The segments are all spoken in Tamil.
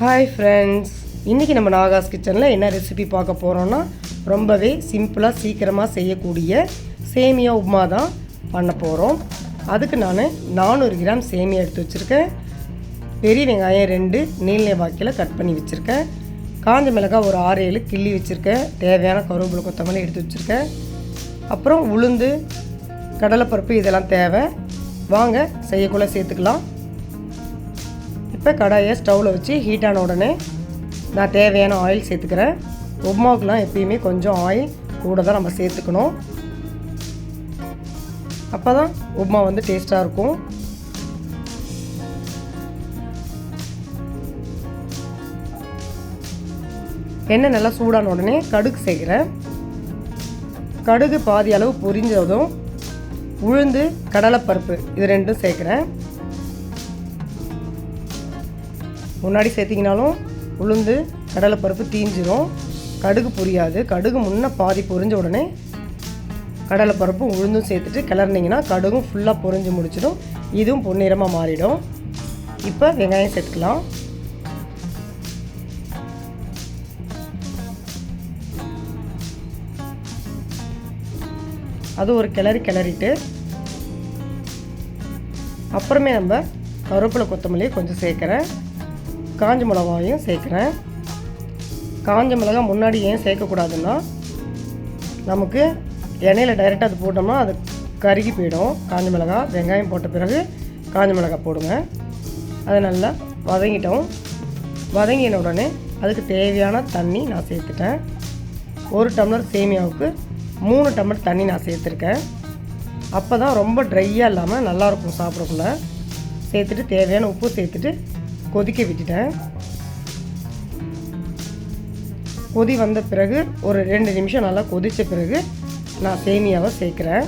ஹாய் ஃப்ரெண்ட்ஸ் இன்றைக்கி நம்ம நாகாஸ் கிச்சனில் என்ன ரெசிபி பார்க்க போகிறோன்னா ரொம்பவே சிம்பிளாக சீக்கிரமாக செய்யக்கூடிய சேமியா உப்மா தான் பண்ண போகிறோம் அதுக்கு நான் நானூறு கிராம் சேமியா எடுத்து வச்சுருக்கேன். பெரிய வெங்காயம் ரெண்டு நீல வாக்கில் கட் பண்ணி வச்சுருக்கேன். காஞ்ச மிளகாய் ஒரு ஆறு ஏழு கிள்ளி வச்சுருக்கேன். தேவையான கருவேப்பிலை கொத்தமல்லி எடுத்து வச்சுருக்கேன். அப்புறம் உளுந்து கடலைப்பருப்பு இதெல்லாம் தேவை. வாங்க செய்யக்குள்ளே சேர்த்துக்கலாம். இப்போ கடாயை ஸ்டவ்வில் வச்சு ஹீட்டான உடனே நான் தேவையான ஆயில் சேர்த்துக்கிறேன். உப்மாவுக்குலாம் எப்பயுமே கொஞ்சம் ஆயில் கூட தான் நம்ம சேர்த்துக்கணும். அப்போ தான் உப்மா வந்து டேஸ்ட்டாக இருக்கும். எண்ணெய் நல்லா சூடான உடனே கடுகு சேர்க்குறேன் கடுகு பாதி அளவு பொரிஞ்சதும் உளுந்து கடலைப்பருப்பு இது ரெண்டும் சேர்க்குறேன். முன்னாடி சேர்த்திங்கனாலும் உளுந்து கடலைப்பருப்பு தீஞ்சிரும். கடுகு புரியாது. கடுகு முன்ன பாதி பொரிஞ்ச உடனே கடலைப்பருப்பும் உளுந்தும் சேர்த்துட்டு கிளறினீங்கன்னா கடுகும் ஃபுல்லாக பொரிஞ்சு முடிச்சிடும். இதுவும் பொன்னிறமாக மாறிடும். இப்போ வெங்காயம் சேர்த்துக்கலாம். அது ஒரு கிளறி கிளறிட்டு அப்புறமே நம்ம கருவேப்பிலை கொத்தமல்லியை கொஞ்சம் சேர்க்குறேன். காஞ்ச மிளகாயும் சேர்க்குறேன். காஞ்ச மிளகா முன்னாடி ஏன் சேர்க்கக்கூடாதுன்னா நமக்கு எண்ணெயில் டைரெக்டாக அது போட்டோம்னா அது கருகி போயிடும். காஞ்ச மிளகா வெங்காயம் போட்ட பிறகு காஞ்ச மிளகா போடுங்க. அதை நல்லா வதங்கிட்டோம். வதங்கின உடனே அதுக்கு தேவையான தண்ணி நான் சேர்த்துட்டேன். ஒரு டம்ளர் சேமியாவுக்கு மூணு டம்ளர் தண்ணி நான் சேர்த்துருக்கேன். அப்போ தான் ரொம்ப ட்ரையாக இல்லாமல் நல்லாயிருக்கும் சாப்பிடக்குள்ள. சேர்த்துட்டு தேவையான உப்பு சேர்த்துட்டு கொதிக்க விட்டுட்டேன். கொதி வந்த பிறகு ஒரு ரெண்டு நிமிஷம் நல்லா கொதித்த பிறகு நான் சேமியாவை சேர்க்குறேன்.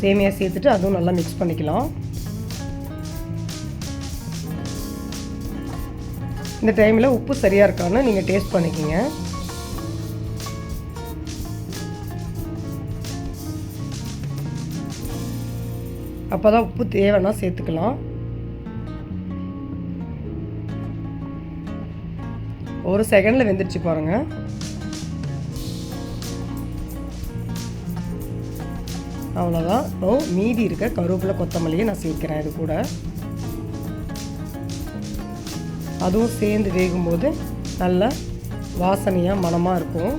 சேமியா சேர்த்துட்டு அதுவும் நல்லா மிக்ஸ் பண்ணிக்கலாம். இந்த டைமில் உப்பு சரியாக இருக்கான்னு நீங்கள் டேஸ்ட் பண்ணிக்கிங்க. அப்போ தான் உப்பு தேவைன்னா சேர்த்துக்கலாம். ஒரு செகண்டில் வெந்துடுச்சு பாருங்கள் அவ்வளோதான் இப்போ மீதி இருக்க கருவேப்பிலை கொத்தமல்லியை நான் சேர்க்கிறேன் இது கூட. அதுவும் சேர்ந்து வேகும்போது நல்ல வாசனையாக மனமாக இருக்கும்.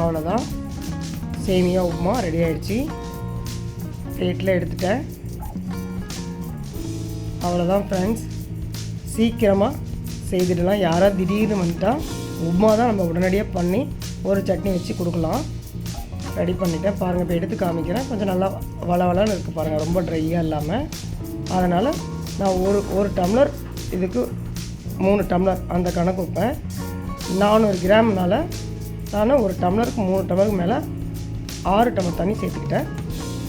அவ்வளோதான் சேமியா உப்புமா ரெடி ஆகிடுச்சி பிளேட்டில் எடுத்துட்டேன். அவ்வளோதான் ஃப்ரெண்ட்ஸ் சீக்கிரமாக செய்துடலாம். யாராவது திடீர்னு வந்துட்டால் உப்புமா தான் நம்ம உடனடியாக பண்ணி ஒரு சட்னி வச்சு கொடுக்கலாம். ரெடி பண்ணிவிட்டேன் பாருங்கள் இப்போ எடுத்து காமிக்கிறேன். கொஞ்சம் நல்லா வளவளன்னு இருக்குது பாருங்கள் ரொம்ப ட்ரையாக இல்லாமல் அதனால் நான் ஒரு ஒரு டம்ளர் இதுக்கு மூணு டம்ளர் அந்த கணக்கு வைப்பேன். நானூறு கிராம்னால நான் ஒரு டம்ளருக்கு மூணு டம்ளருக்கு மேலே ஆறு டம்ளர் தண்ணி சேர்த்துக்கிட்டேன்.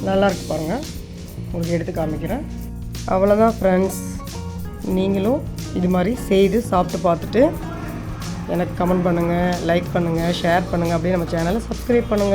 நல்லா இருக்கு பாருங்கள் உங்களுக்கு எடுத்து காமிக்கிறேன். அவ்வளோதான் ஃப்ரெண்ட்ஸ் நீங்களும் இது மாதிரி செய்து சாப்பிட்டு பார்த்துட்டு எனக்கு கமெண்ட் பண்ணுங்கள் லைக் பண்ணுங்கள் ஷேர் பண்ணுங்கள் அப்படியே நம்ம சேனலை சப்ஸ்கிரைப் பண்ணுங்கள்